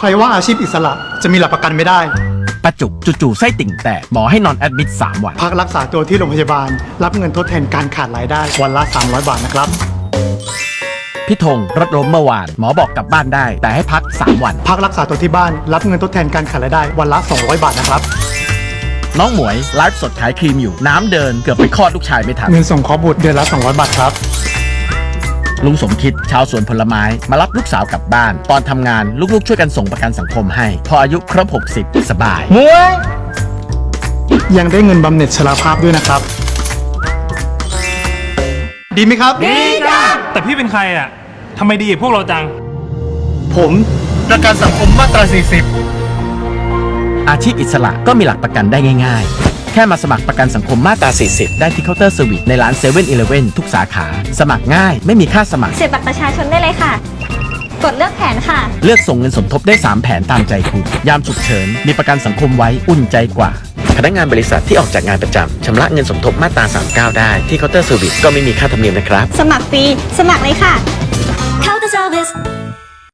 ใครว่าอาชีพอิสระจะมีหลักประกันไม่ได้ ประจุจู่ๆไส้ติ่งแตกหมอให้นอนแอดมิด3วัน พักรักษาตัวที่โรงพยาบาล รับเงินทดแทนการขาดรายได้วันละ 300 บาทนะครับ พี่ธงรถล้มเมื่อวาน หมอบอกกลับบ้านได้ แต่ให้พัก 3 วัน พักรักษาตัวที่บ้านรับเงินทดแทนการขาดรายได้วันละ 200 บาทนะครับ น้องหมวยไลฟ์สดขายครีมอยู่น้ำเดินเกือบไปคลอดลูกชายไม่ทันเงินส่งเคราะห์บุตรเดือนละ 200 บาทครับ ลุงสมคิดชาวสวนผลไม้มารับลูกสาวกลับบ้าน ตอนทำงานลูกๆ ช่วยกันส่งประกันสังคมให้ พออายุครบ 60 สบาย ยังได้เงินบำเหน็จชราภาพด้วยนะครับ ดีไหมครับ แต่พี่เป็นใครอะทำไมดีกับพวกเราจัง ผมประกันสังคมมาตราอาชีพอิสระก็มีหลักประกันได้ง่ายๆแค่มาสมัครประกันสังคมมาตรา 40 ได้ที่เคาน์เตอร์เซอร์วิสในร้าน7 e เ e ่ e อทุกสาขา สมัครง่าย ไม่มีค่าสมัคร เสียบบัตรประชาชนได้เลยค่ะ กดเลือกแผนค่ะ เลือกส่งเงินสมทบได้ 3 แผนตามใจคุณ ยามฉุกเฉิน มีประกันสังคมไว้อุ่นใจกว่า พนักงานบริษัทที่ออกจากงานประจำชำระเงินสมทบมาตรา 39 ได้ที่เคาน์เตอร์เซอร์วิสก็ไม่มีค่าธรรมเนียมนะครับ สมัครฟรี สมัครเลยค่ะ Counter Service